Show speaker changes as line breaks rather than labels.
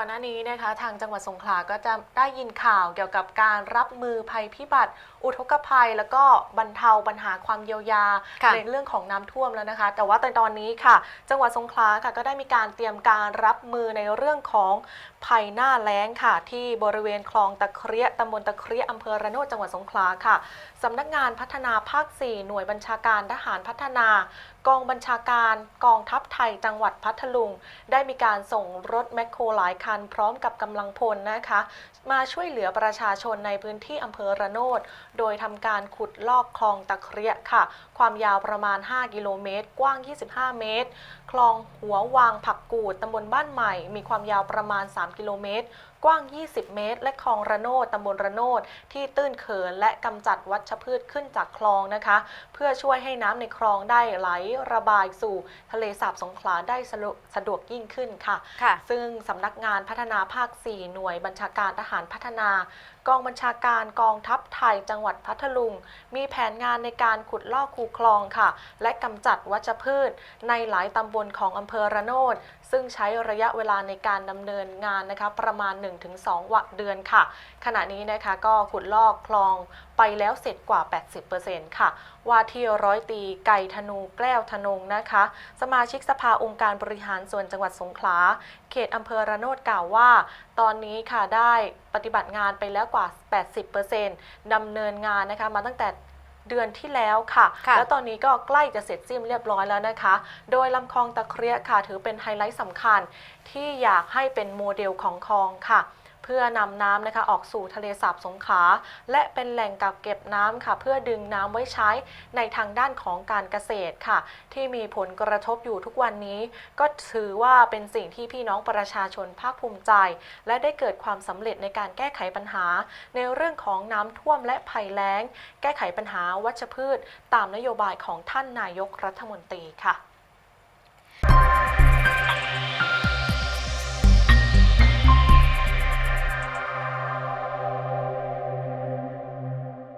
อนหน้านี้นะคะทางจังหวัดสงขลาก็จะได้ยินข่าวเกี่ยวกับการรับมือภัยพิบัติ อุทกภัย แล้วก็บรรเทาปัญหาความเยียวยา
ค่ะ
ในเรื่องของน้ำท่วมแล้วนะคะ แต่ว่าตอนนี้ค่ะ จังหวัดสงขลาค่ะก็ได้มีการเตรียมการรับมือในเรื่องของ ภัยหน้าแล้งค่ะ ที่บริเวณคลองตะเครียตำบลตะเครียอำเภอระโนดจังหวัดสงขลาค่ะสำนักงานพัฒนาภาค 4 หน่วยบัญชาการทหารพัฒนา กองบัญชาการกองทัพไทยจังหวัดพัทลุง ได้มีการส่งรถแมคโครหลายคัน พร้อมกับกำลังพลนะคะ มาช่วยเหลือประชาชนในพื้นที่อำเภอระโนด โดยทำการขุดลอกคลองตะเครียค่ะ ความยาวประมาณ 5 กิโลเมตร กว้าง 25 เมตร คลองหัววางผักกูดตำบลบ้านใหม่ มีความยาวประมาณ 3กิโลเมตร กว้าง 20 เมตร และคลองระโนดตำบลระโนดที่ตื้นเขินและกำจัดวัชพืชขึ้นจากคลองนะคะ เพื่อช่วยให้น้ำในคลองได้ไหลระบายสู่ทะเลสาบสงขลาได้สะดวกสะดวกยิ่งขึ้นค่ะ
ค่ะ
ซึ่งสำนักงานพัฒนาภาค 4 หน่วยบัญชาการทหารพัฒนากองบัญชาการกองทัพไทยจังหวัดพัทลุง มีแผนงานในการขุดลอกคูคลองค่ะ และกำจัดวัชพืช ในหลายตำบลของอำเภอระโนดซึ่งใช้ระยะเวลาในการดำเนินงานนะคะประมาณ1-2 วันเดือนค่ะ ขณะนี้นะคะก็ขุดลอกคลองไปแล้วเสร็จกว่า 80%ค่ะ ว่าที่ร้อยตีไก่ธนูแก้วธนงนะคะ สมาชิกสภาองค์การบริหารส่วนจังหวัดสงขลา เขตอำเภอระโนดกล่าวว่า ตอนนี้ค่ะได้ปฏิบัติงานไปแล้วกว่า 80%ดำเนินงานนะคะมาตั้งแต่ เดือนที่แล้วค่ะ
ค่ะ
แล้วตอนนี้ก็ใกล้จะเสร็จสิ้นเรียบร้อยแล้วนะคะ โดยลำคลองตะเครียค่ะ ถือเป็นไฮไลท์สำคัญที่อยากให้เป็นโมเดลของคลองค่ะ เพื่อนำน้ำนะคะออกสู่ทะเลสาบสงขลาและเป็นแหล่งกักเก็บน้ำค่ะ เพื่อดึงน้ำไว้ใช้ในทางด้านของการเกษตรค่ะ ที่มีผลกระทบอยู่ทุกวันนี้ ก็ถือว่าเป็นสิ่งที่พี่น้องประชาชนภาคภูมิใจ และได้เกิดความสำเร็จในการแก้ไขปัญหา ในเรื่องของน้ำท่วมและภัยแล้ง แก้ไขปัญหาวัชพืช ตามนโยบายของท่านนายกรัฐมนตรีค่ะ